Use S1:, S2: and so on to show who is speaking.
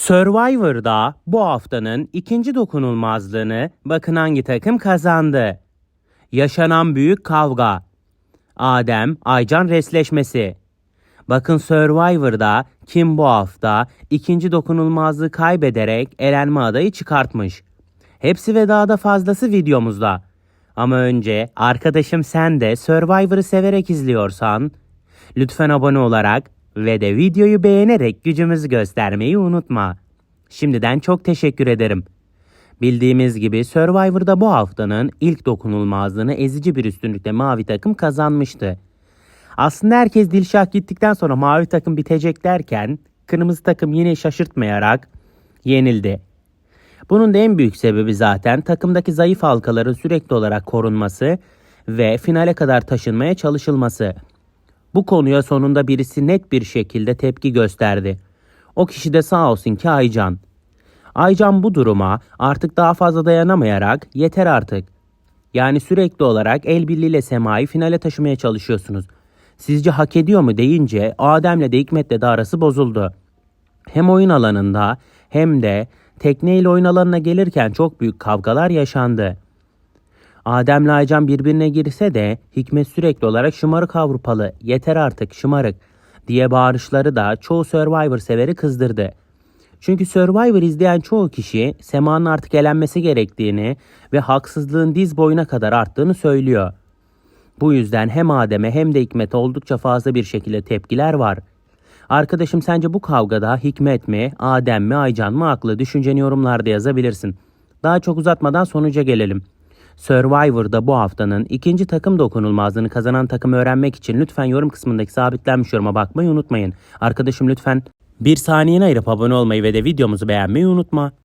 S1: Survivor'da bu haftanın ikinci dokunulmazlığını bakın hangi takım kazandı. Yaşanan büyük kavga. Adem Aycan resleşmesi. Bakın Survivor'da kim bu hafta ikinci dokunulmazlığı kaybederek elenme adayı çıkartmış. Hepsi ve daha da fazlası videomuzda. Ama önce arkadaşım sen de Survivor'ı severek izliyorsan lütfen abone olarak ve de videoyu beğenerek gücümüzü göstermeyi unutma. Şimdiden çok teşekkür ederim. Bildiğimiz gibi Survivor'da bu haftanın ilk dokunulmazlığını ezici bir üstünlükle mavi takım kazanmıştı. Aslında herkes Dilşah gittikten sonra mavi takım bitecek derken kırmızı takım yine şaşırtmayarak yenildi. Bunun da en büyük sebebi zaten takımdaki zayıf halkaların sürekli olarak korunması ve finale kadar taşınmaya çalışılması. Bu konuya sonunda birisi net bir şekilde tepki gösterdi. O kişi de sağ olsun ki Aycan. Aycan bu duruma artık daha fazla dayanamayarak yeter artık. Yani sürekli olarak el birliğiyle Sema'yı finale taşımaya çalışıyorsunuz. Sizce hak ediyor mu deyince Adem'le de Hikmet'le de arası bozuldu. Hem oyun alanında hem de tekneyle oyun alanına gelirken çok büyük kavgalar yaşandı. Adem'le Aycan birbirine girse de Hikmet sürekli olarak şımarık Avrupalı, yeter artık şımarık diye bağırışları da çoğu Survivor severi kızdırdı. Çünkü Survivor izleyen çoğu kişi Sema'nın artık elenmesi gerektiğini ve haksızlığın diz boyuna kadar arttığını söylüyor. Bu yüzden hem Adem'e hem de Hikmet'e oldukça fazla bir şekilde tepkiler var. Arkadaşım sence bu kavgada Hikmet mi, Adem mi, Aycan mı haklı? Düşünceni yorumlarda yazabilirsin. Daha çok uzatmadan sonuca gelelim. Survivor'da bu haftanın ikinci takım dokunulmazlığını kazanan takımı öğrenmek için lütfen yorum kısmındaki sabitlenmiş yoruma bakmayı unutmayın. Arkadaşım lütfen bir saniyeni ayırıp abone olmayı ve de videomuzu beğenmeyi unutma.